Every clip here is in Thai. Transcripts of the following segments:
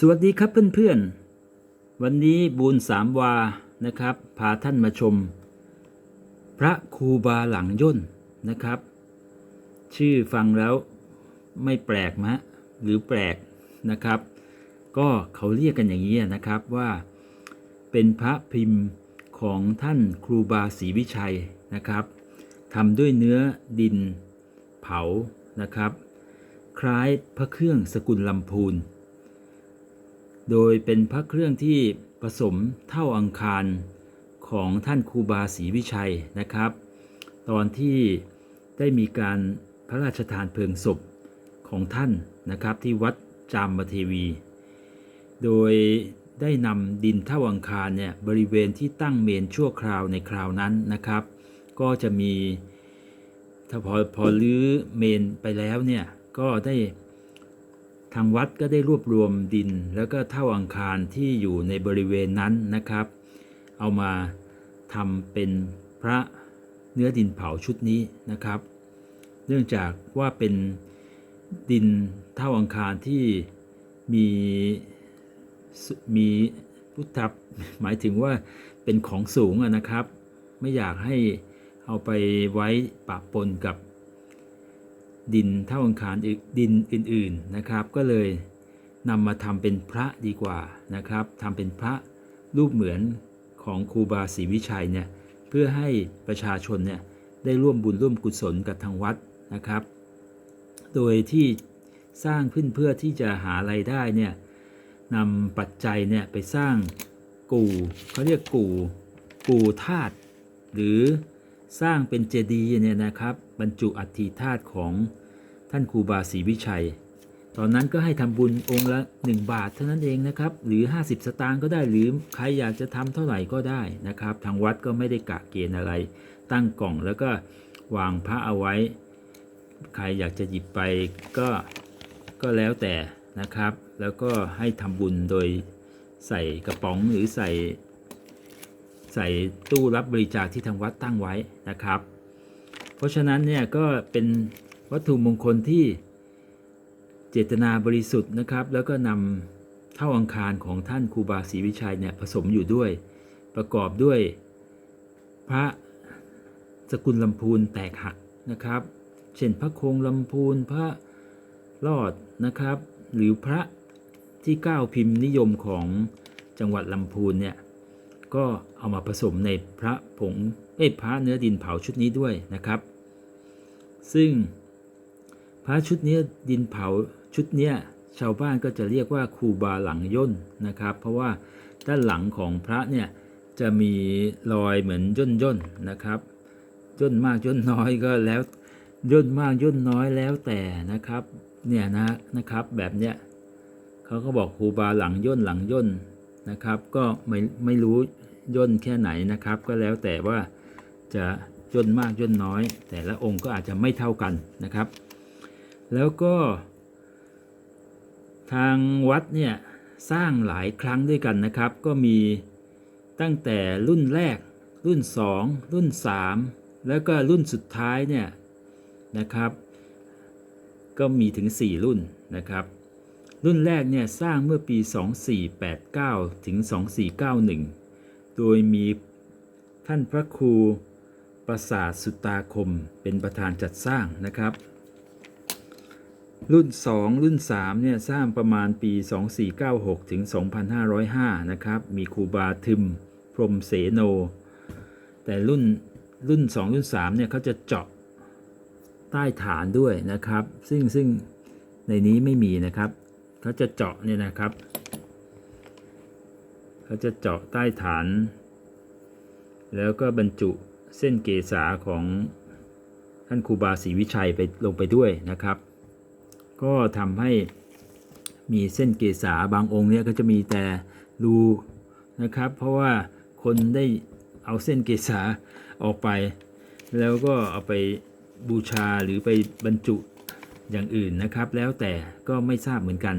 สวัสดีครับเพื่อนๆ วันนี้บูญสามวานะครับ พาท่านมาชม พระครูบาหลังย่นนะครับ ชื่อฟังแล้วไม่แปลกมะหรือแปลกนะครับ ก็เขาเรียกกันอย่างนี้นะครับว่าเป็นพระพิมพ์ของท่านครูบาศรีวิชัยนะครับทำด้วยเนื้อดินเผานะครับ คล้ายพระเครื่องสกุลลำพูน โดยเป็นพระเครื่องที่ผสมเท่าอังคารของท่านครูบาศรีวิชัยนะครับ ตอนที่ได้มีการพระราชทานเพลิงศพของท่านนะครับที่วัดจามเทวี โดยได้นำดินเท่าอังคารเนี่ยบริเวณที่ตั้งเมนชั่วคราวในคราวนั้นนะครับ ก็จะมีถ้าพอพอลื้อเมนไปแล้วเนี่ยก็ได้ ทางวัดก็ได้รวบรวมดิน แล้วก็เท่าอังคารที่อยู่ในบริเวณนั้นนะครับ เอามาทำเป็นพระเนื้อดินเผาชุดนี้นะครับ เนื่องจากว่าเป็นดินเท่าอังคารที่มีมีพุทธหมายถึงว่าเป็นของสูงนะครับ ไม่อยากให้เอาไปไว้ปะปนกับ ดินเท่าอังคารอื่นดินอื่นๆนะครับ ก็เลยนำมาทำเป็นพระดีกว่านะครับทำเป็นพระรูปเหมือนของครูบาศรีวิชัยเนี่ยเพื่อให้ประชาชนเนี่ยได้ร่วมบุญร่วมกุศลกับทางวัดนะครับ โดยที่สร้างขึ้นเพื่อที่จะหาไรายได้เนี่ยนำปัจจัยเนี่ยไปสร้างกู่เขาเรียกกู่กู่ธาตุหรือสร้างเป็นเจดีย์เนี่ยนะครับ บรรจุอัฐิธาตุของ ท่านครูบาศรีวิชัย ตอนนั้นก็ให้ทำบุญองค์ละ 1 บาทเท่านั้นเองนะครับ หรือ 50 สตางค์ก็ได้หรือใครอยากจะทำเท่าไหร่ก็ได้นะครับ ทางวัดก็ไม่ได้กะเกณฑ์อะไร ตั้งกล่องแล้วก็วางพระเอาไว้ ใครอยากจะหยิบไปก็ก็แล้วแต่นะครับ แล้วก็ให้ทำบุญโดยใส่กระป๋องหรือใส่ ใส่ตู้รับบริจาคที่ทางวัดตั้งไว้นะครับ เพราะฉะนั้นเนี่ยก็เป็น วัตถุมงคลที่เจตนาบริสุทธิ์นะครับ แล้วก็นำเท่าอังคารของท่านครูบาศรีวิชัยเนี่ยผสมอยู่ด้วย ประกอบด้วย พระสกุลลำพูนแตกหักนะครับ เช่นพระคงลำพูนพระรอดนะครับ หรือพระที่ก้าพิมพ์นิยมของจังหวัดลำพูนเนี่ยก็เอามาผสมในพระผงเอ้พระเนื้อดินเผาชุดนี้ด้วยนะครับ ซึ่ง ระชุดนี้ดินเผาชุดเนี้ยชาวบ้านก็จะเรียกว่าครูบาหลังย่นนะครับ เพราะว่าด้านหลังของพระเนี่ยจะมีรอยเหมือนย่นย่นนะครับย่นมากย่นน้อยก็แล้วย่นมากย่นน้อยแล้วแต่นะครับเนี่ยนะนะครับแบบเนี้ยเขาก็บอกครูบาหลังย่นหลังย่นนะครับ ก็ไม่ไม่รู้ย่นแค่ไหนนะครับ ก็แล้วแต่ว่าจะย่นมากย่นน้อย แต่ละองค์ก็อาจจะไม่เท่ากันนะครับ แล้วก็ ทางวัดเนี่ยสร้างหลายครั้งด้วยกันนะครับ ก็มีตั้งแต่รุ่นแรก รุ่น 2 รุ่น 3 แล้วก็รุ่นสุดท้ายเนี่ยนะครับ ก็มีถึง 4 รุ่นนะครับ รุ่นแรกเนี่ยสร้างเมื่อปี 2489 ถึง 2491 โดยมีท่านพระครูประสาทสุตาคมเป็นประธานจัดสร้างนะครับ รุ่น 2 รุ่น3เนี่ยสร้างประมาณปี 2496 ถึง 2505 นะครับ มีครูบาทึม พรมเสโน แต่รุ่นรุ่น 2 รุ่น3เนี่ยเขาจะเจาะใต้ฐานด้วยนะครับ ซึ่งซึ่งในนี้ไม่มีนะครับเขาจะเจาะเนี่ยนะครับเขาจะเจาะใต้ฐาน แล้วก็บรรจุเส้นเกษาของท่านครูบาศรีวิชัยไปลงไปด้วยนะครับ ก็ทำให้มีเส้นเกษาบางองค์เนี่ยก็จะมีแต่รูนะครับ เพราะว่าคนได้เอาเส้นเกษาออกไป แล้วก็เอาไปบูชาหรือไปบรรจุอย่างอื่นนะครับ แล้วแต่ก็ไม่ทราบเหมือนกัน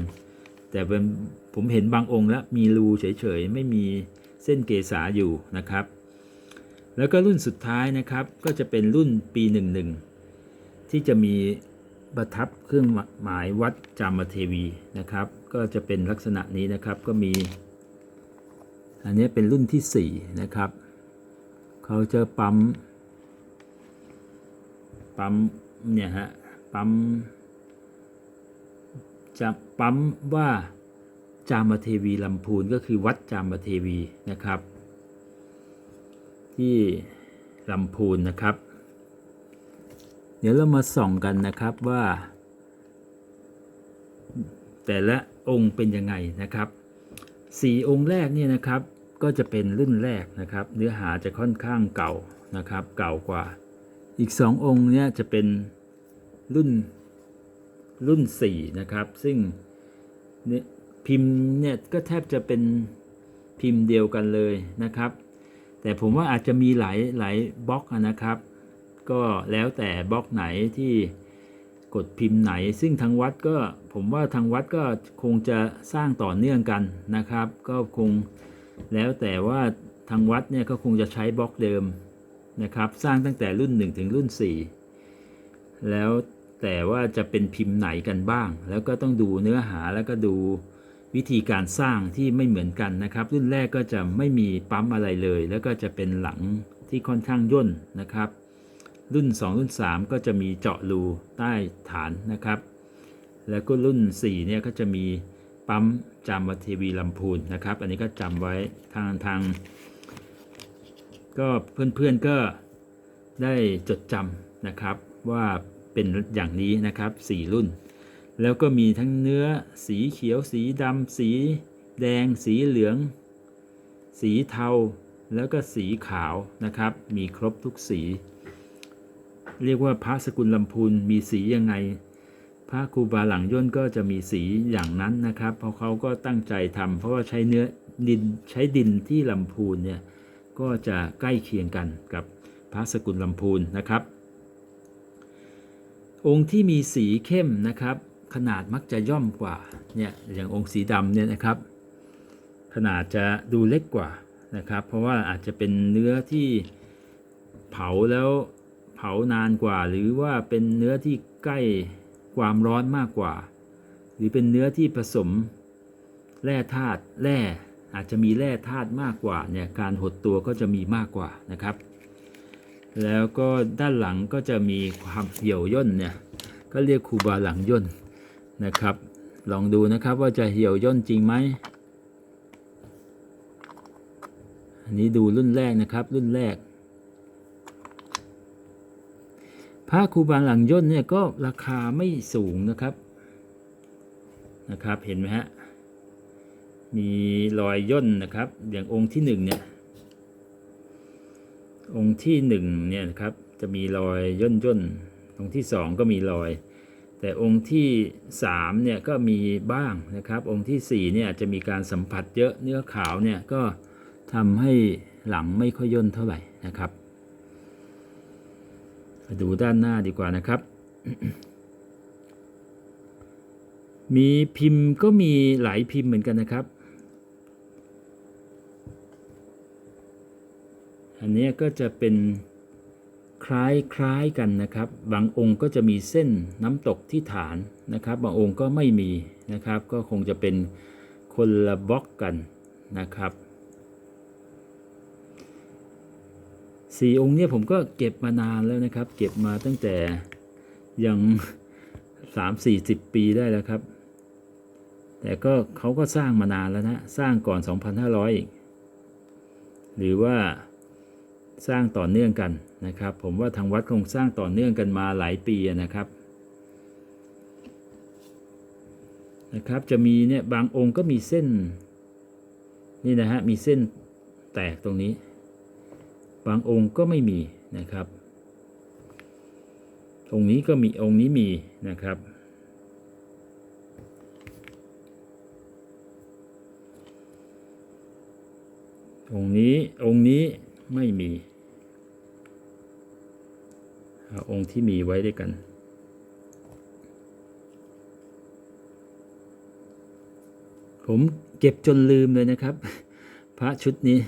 แต่เป็นผมเห็นบางองค์แล้วมีรูเฉยๆ ไม่มีเส้นเกษาอยู่นะครับ แล้วก็รุ่นสุดท้ายนะครับก็จะเป็นรุ่นปี 11 ที่จะมี ประทับเครื่องหมายวัดจามเทวีนะครับ ก็จะเป็นลักษณะนี้นะครับก็มี อันนี้เป็นรุ่นที่สี่นะครับเขาจะปั๊มปั๊มเนี่ยฮะปั๊มจะปั๊มว่าจามเทวีลำพูนก็คือวัดจามเทวีนะครับ ที่ลำพูนนะครับ เดี๋ยวเรามาส่องกันนะครับว่า แต่ละองค์เป็นยังไงนะครับสี่องค์แรกเนี่ยนะครับก็จะเป็นรุ่นแรกนะครับ เนื้อหาจะค่อนข้างเก่านะครับ เก่ากว่า อีกสององค์เนี่ยจะเป็นรุ่นรุ่นสี่นะครับ ซึ่งเนี่ยพิมพ์เนี่ยก็แทบจะเป็นพิมพ์เดียวกันเลยนะครับ แต่ผมว่าอาจจะมีหลายหลายบล็อกนะครับ ก็แล้วแต่บล็อกไหนที่กดพิมพ์ไหน ซึ่งทางวัดก็ผมว่าทางวัดก็คงจะสร้างต่อเนื่องกันนะครับ ก็คงแล้วแต่ว่าทางวัดเนี่ยก็คงจะใช้บล็อกเดิมนะครับ สร้างตั้งแต่รุ่น 1 ถึงรุ่น 4 แล้วแต่ว่าจะเป็นพิมพ์ไหนกันบ้าง แล้วก็ต้องดูเนื้อหาแล้วก็ดูวิธีการสร้างที่ไม่เหมือนกันนะครับ รุ่นแรกก็จะไม่มีปั๊มอะไรเลย แล้วก็จะเป็นหลังที่ค่อนข้างย่นนะครับ รุ่น 2 รุ่น 3 ก็จะมีเจาะรูใต้ฐานนะครับ แล้วก็รุ่น4เนี่ยก็จะมีปั๊มจามทีวีลำพูนนะครับ อันนี้ก็จำไว้ทางทาง ก็เพื่อนๆก็ได้จดจำนะครับว่าเป็นอย่างนี้นะครับ 4 รุ่น แล้วก็มีทั้งเนื้อสีเขียว สีดำสีแดง สีเหลือง สีเทา แล้วก็สีขาวนะครับ มีครบทุกสี เรียกว่าพระสกุลลำพูนมีสียังไง พระครูบาหลังย่นก็จะมีสีอย่างนั้นนะครับ เพราะเขาก็ตั้งใจทำเพราะว่าใช้เนื้อดินใช้ดินที่ลำพูนเนี่ยก็จะใกล้เคียงกันกับพระสกุลลำพูนนะครับ องค์ที่มีสีเข้มนะครับ ขนาดมักจะย่อมกว่าเนี่ยอย่างองค์สีดำเนี่ยนะครับ ขนาดจะดูเล็กกว่านะครับ เพราะว่าอาจจะเป็นเนื้อที่เผาแล้ว เผานานกว่า หรือว่าเป็นเนื้อที่ใกล้ความร้อนมากกว่า หรือเป็นเนื้อที่ผสมแร่ธาตุแร่อาจจะมีแร่ธาตุมากกว่าเนี่ยการหดตัวก็จะมีมากกว่านะครับ แล้วก็ด้านหลังก็จะมีความเหี่ยวย่นเนี่ยก็เรียกคูบาหลังย่นนะครับ ลองดูนะครับว่าจะเหี่ยวย่นจริงไหมอันนี้ดูรุ่นแรกนะครับรุ่นแรก พระครูบาหลังย่นเนี่ยก็ราคาไม่สูงนะครับนะครับ เห็นไหมฮะ มีรอยย่นนะครับ อย่างองค์ที่หนึ่งเนี่ย องค์ที่หนึ่งเนี่ยนะครับ จะมีรอยย่นย่นองค์ที่สองก็มีรอย แต่องค์ที่สามเนี่ยก็มีบ้างนะครับ องค์ที่สี่เนี่ยจะมีการสัมผัสเยอะเนื้อขาวเนี่ยก็ทำให้หลังไม่ค่อยย่นเท่าไหร่นะครับ ดูด้านหน้าดีกว่านะครับ มีพิมพ์ก็มีหลายพิมพ์เหมือนกันนะครับ อันนี้ก็จะเป็นคล้ายคล้ายกันนะครับ บางองค์ก็จะมีเส้นน้ำตกที่ฐานนะครับ บางองค์ก็ไม่มีนะครับ ก็คงจะเป็นคนละบล็อกกันนะครับ สี่องค์เนี่ยผมก็เก็บมานานแล้วนะครับ เก็บมาตั้งแต่ยังสามสี่สิบปีได้แล้วครับ แต่ก็เขาก็สร้างมานานแล้วนะ สร้างก่อน 2,500อีกหรือว่าสร้างต่อเนื่องกันนะครับ ผมว่าทางวัดคงสร้างต่อเนื่องกันมาหลายปีนะครับนะครับจะมีเนี่ยบางองค์ก็มีเส้นนี่นะฮะมีเส้นแตกตรงนี้ บางองค์ก็ไม่มีนะครับ องค์นี้ก็มีองค์นี้มีนะครับ องค์นี้องค์นี้ไม่มีเอาองค์ที่มีไว้ด้วยกันผมเก็บจนลืมเลยนะครับ พระชุดนี้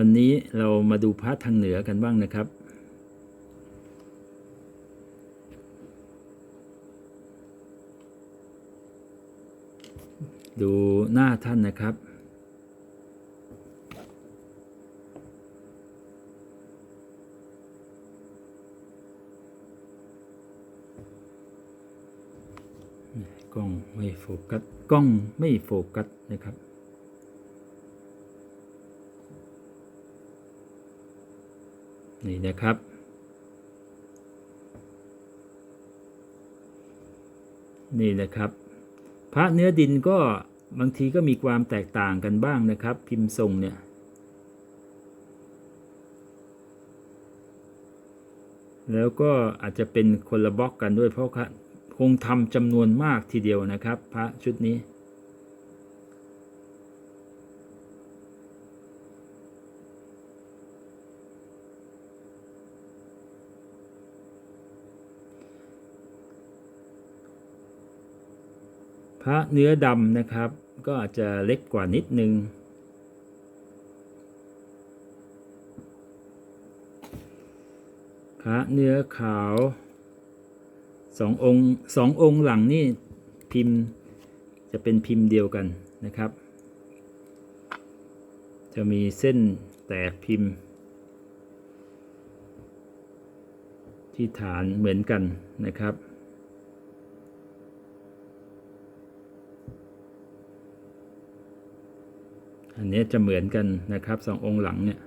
วันนี้เรามาดูพระทางเหนือกันบ้างนะครับ ดูหน้าท่านนะครับ กล้องไม่โฟกัส กล้องไม่โฟกัสนะครับ นี่นะครับ นี่นะครับ พระเนื้อดินก็บางทีก็มีความแตกต่างกันบ้างนะครับ พิมพ์ทรงเนี่ยแล้วก็อาจจะเป็นคนละบล็อกกันด้วยเพราะคงทำจำนวนมากทีเดียวนะครับ พระชุดนี้ ระเนื้อดำนะครับ ก็อาจจะเล็กกว่านิดนึง พระเนื้อขาวสององค์สององค์หลังนี่พิมพ์จะเป็นพิมพ์เดียวกันนะครับ จะมีเส้นแตกพิมพ์ ที่ฐานเหมือนกันนะครับ อันนี้จะเหมือนกันนะครับสององค์หลังเนี่ย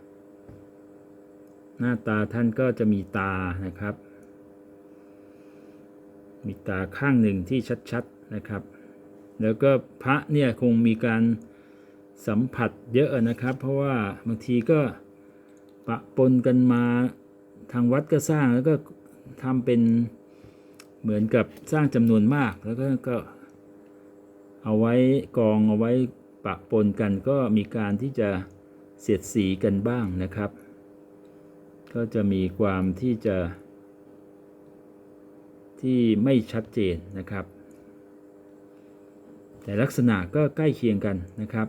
หน้าตาท่านก็จะมีตานะครับ มีตาข้างหนึ่งที่ชัดๆนะครับ แล้วก็พระเนี่ยคงมีการสัมผัสเยอะนะครับ เพราะว่าบางทีก็ปะปนกันมาทางวัดก็สร้างแล้วก็ทำเป็นเหมือนกับสร้างจำนวนมากแล้วก็ก็เอาไว้กองเอาไว้ ปะปนกันก็มีการที่จะเสียดสีกันบ้างนะครับ ก็จะมีความที่จะ ที่ไม่ชัดเจนนะครับ แต่ลักษณะก็ใกล้เคียงกันนะครับ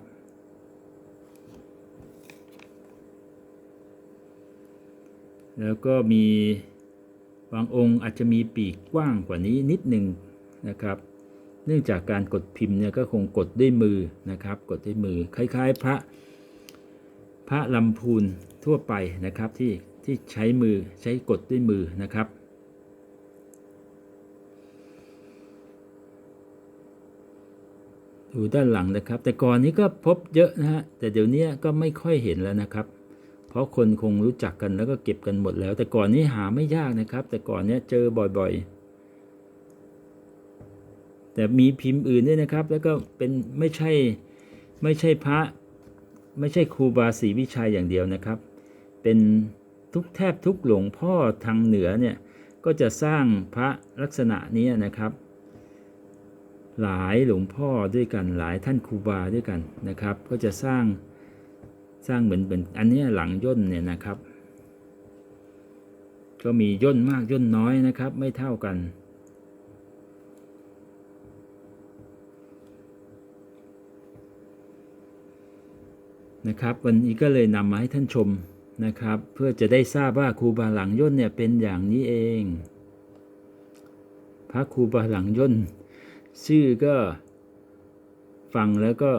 แล้วก็มีบางองค์อาจจะมีปีกกว้างกว่านี้นิดหนึ่งนะครับ เนื่องจากการกดพิมพ์เนี่ยก็คงกดด้วยมือนะครับ กดด้วยมือคล้าย ๆ พระพระลำพูนทั่วไปนะครับที่ที่ใช้มือใช้กดด้วยมือนะครับ ดูด้านหลังนะครับ แต่ก่อนนี้ก็พบเยอะนะฮะแต่เดี๋ยวนี้ก็ไม่ค่อยเห็นแล้วนะครับ เพราะคนคงรู้จักกันแล้วก็เก็บกันหมดแล้ว แต่ก่อนนี้หาไม่ยากนะครับ แต่ก่อนเนี้ยเจอบ่อยๆ แต่มีพิมพ์อื่นด้วยนะครับ แล้วก็เป็นไม่ใช่ไม่ใช่พระไม่ใช่ครูบาศรีวิชัยอย่างเดียวนะครับ เป็นทุกแทบทุกหลวงพ่อทางเหนือเนี่ยก็จะสร้างพระลักษณะนี้นะครับ หลายหลวงพ่อด้วยกันหลายท่านครูบาด้วยกันนะครับ ก็จะสร้างสร้างเหมือนเหมือนอันนี้หลังย่นเนี่ยนะครับ ก็มีย่นมากย่นน้อยนะครับ ไม่เท่ากัน นะครับวันนี้ก็เลยนำมาให้ท่านชมนะครับ เพื่อจะได้ทราบว่าครูบาหลังย่นเนี่ยเป็นอย่างนี้เอง พระครูบาหลังย่นชื่อก็ฟังแล้วก็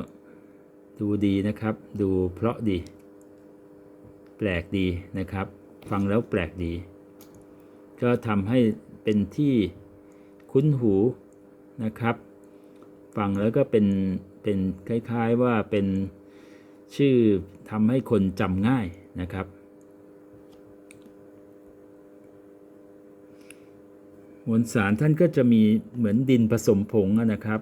ดูดีนะครับ ดูเพราะดี แปลกดีนะครับ ฟังแล้วแปลกดี ก็ทำให้เป็นที่คุ้นหูนะครับ ฟังแล้วก็เป็นเป็นคล้ายๆว่าเป็น ชื่อทำให้คนจำง่ายนะครับ มวลสารท่านก็จะมีเหมือนดินผสมผงนะครับ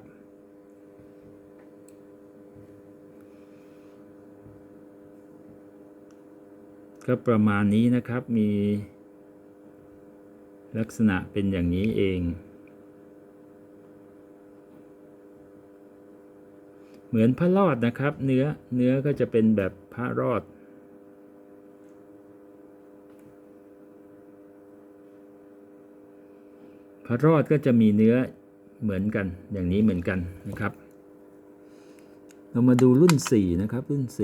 ก็ประมาณนี้นะครับมีลักษณะเป็นอย่างนี้เอง เหมือนพระรอดนะครับ เนื้อเนื้อก็จะเป็นแบบพระรอด พระรอดก็จะมีเนื้อเหมือนกันอย่างนี้เหมือนกันนะครับ เรามาดูรุ่น 4 นะครับ รุ่น 4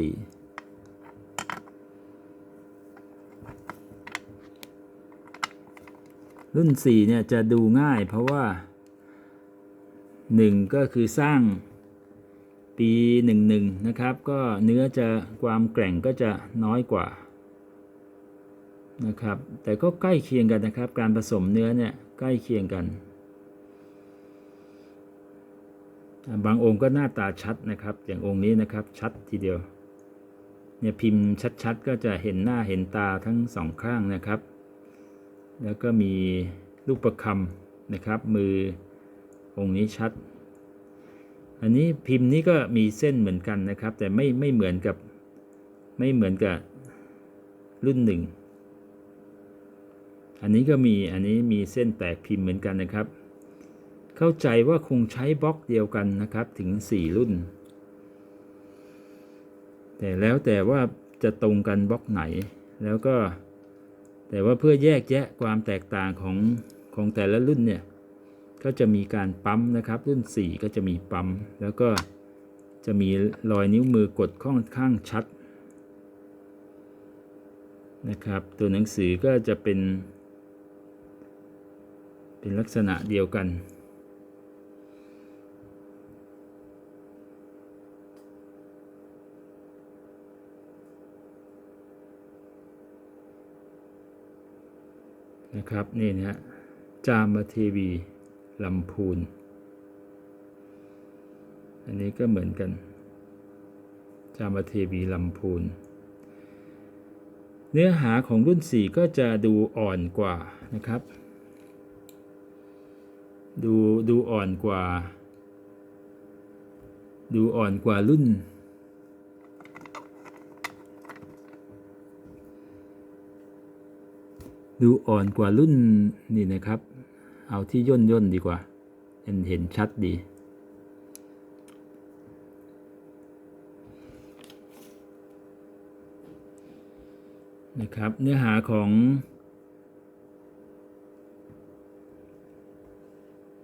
รุ่น4เนี่ยจะดูง่ายเพราะว่า 1 ก็คือสร้าง ปีหนึ่งหนึ่งนะครับ ก็เนื้อจะความแกร่งก็จะน้อยกว่านะครับแต่ก็ใกล้เคียงกันนะครับ การผสมเนื้อเนี่ยใกล้เคียงกัน บางองค์ก็หน้าตาชัดนะครับ อย่างองค์นี้นะครับชัดทีเดียวเนี่ยพิมพ์ชัดๆ ก็จะเห็นหน้าเห็นตาทั้งสองข้างนะครับ แล้วก็มีลูกประคำนะครับ มือองค์นี้ชัด อันนี้พิมพ์นี้ก็มีเส้นเหมือนกันนะครับ แต่ไม่ไม่เหมือนกับไม่เหมือนกับรุ่นหนึ่ง อันนี้ก็มีอันนี้มีเส้นแตกพิมพ์เหมือนกันนะครับ เข้าใจว่าคงใช้บล็อกเดียวกันนะครับถึง 4 รุ่น แต่แล้วแต่ว่าจะตรงกันบล็อกไหน แล้วก็ แต่ว่าเพื่อแยกแยะความแตกต่างของของแต่ละรุ่นเนี่ย ก็จะมีการปั๊มนะครับ รุ่น 4 ก็จะมีปั๊ม แล้วก็จะมีรอยนิ้วมือกดค่อนข้างชัดนะครับ ตัวหนังสือก็จะเป็น เป็นลักษณะเดียวกันนะครับนี่นะฮะจามเทวี ลำพูน อันนี้ก็เหมือนกัน จามเทวีลำพูน เนื้อหาของรุ่น 4 ก็จะดูอ่อนกว่านะครับ ดูดูอ่อนกว่า ดูอ่อนกว่ารุ่นดูอ่อนกว่ารุ่นนี่นะครับ เอาที่ย่นย่นดีกว่า เห็นเห็นชัดดี นะครับ เนื้อหาของ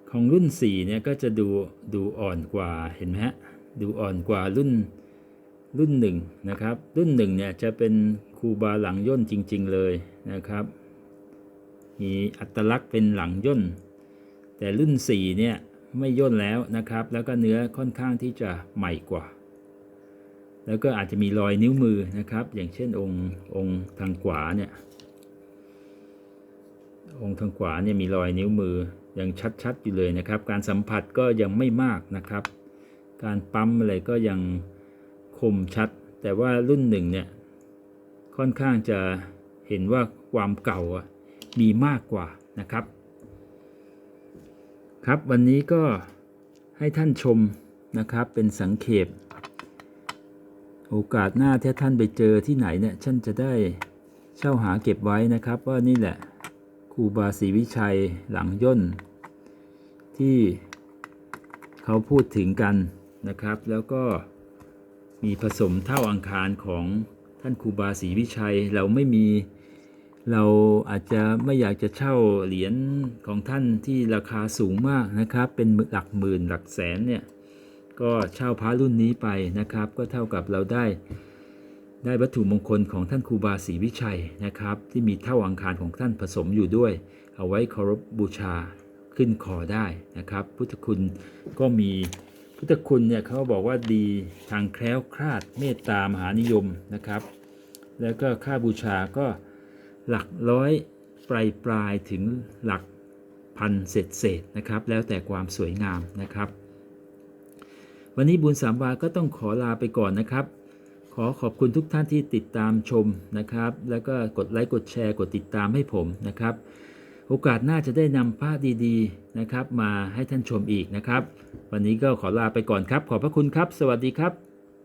ของรุ่น 4 เนี่ยก็จะดูดูอ่อนกว่าเห็นไหมฮะดูอ่อนกว่ารุ่นรุ่นหนึ่งนะครับ รุ่นหนึ่งเนี่ยจะเป็นครูบาหลังย่นจริง ๆ เลยนะครับ มีอัตลักษณ์เป็นหลังย่น แต่รุ่น 4 เนี่ยไม่ย่นแล้วนะครับ แล้วก็เนื้อค่อนข้างที่จะใหม่กว่า แล้วก็อาจจะมีรอยนิ้วมือนะครับ อย่างเช่นองค์องค์ทางขวาเนี่ย องค์ทางขวาเนี่ยมีรอยนิ้วมือยังชัดๆอยู่เลยนะครับ การสัมผัสก็ยังไม่มากนะครับ การปั๊มอะไรก็ยังคมชัด แต่ว่ารุ่นหนึ่งเนี่ยค่อนข้างจะเห็นว่าความเก่าอะ มีมากกว่านะครับ ครับวันนี้ก็ให้ท่านชมนะครับเป็นสังเขปโอกาสหน้าถ้าท่านไปเจอที่ไหนเนี่ยท่านจะได้เช่าหาเก็บไว้นะครับ ว่านี่แหละครูบาศรีวิชัยหลังย่น ที่เขาพูดถึงกันนะครับ แล้วก็มีผสมเท่าอังคารของท่านครูบาศรีวิชัยเราไม่มี เราอาจจะไม่อยากจะเช่าเหรียญของท่านที่ราคาสูงมากนะครับ เป็นหลักหมื่นหลักแสนเนี่ยก็เช่าพระรุ่นนี้ไปนะครับ ก็เท่ากับเราได้ได้วัตถุมงคลของท่านครูบาศรีวิชัยนะครับ ที่มีเท่าอังคารของท่านผสมอยู่ด้วย เอาไว้เคารพบูชาขึ้นคอได้นะครับ พุทธคุณก็มีพุทธคุณเนี่ยเขาบอกว่าดีทางแคล้วคลาดเมตตามหานิยมนะครับ แล้วก็ค่าบูชาก็ หลักร้อยปลายปลายถึงหลักพันเศษเศษนะครับ แล้วแต่ความสวยงามนะครับ วันนี้บุญสามวาก็ต้องขอลาไปก่อนนะครับ ขอขอบคุณทุกท่านที่ติดตามชมนะครับ แล้วก็กดไลค์กดแชร์กดติดตามให้ผมนะครับ โอกาสหน้าจะได้นำภาพดีๆนะครับ มาให้ท่านชมอีกนะครับ วันนี้ก็ขอลาไปก่อนครับ ขอบพระคุณครับ สวัสดีครับ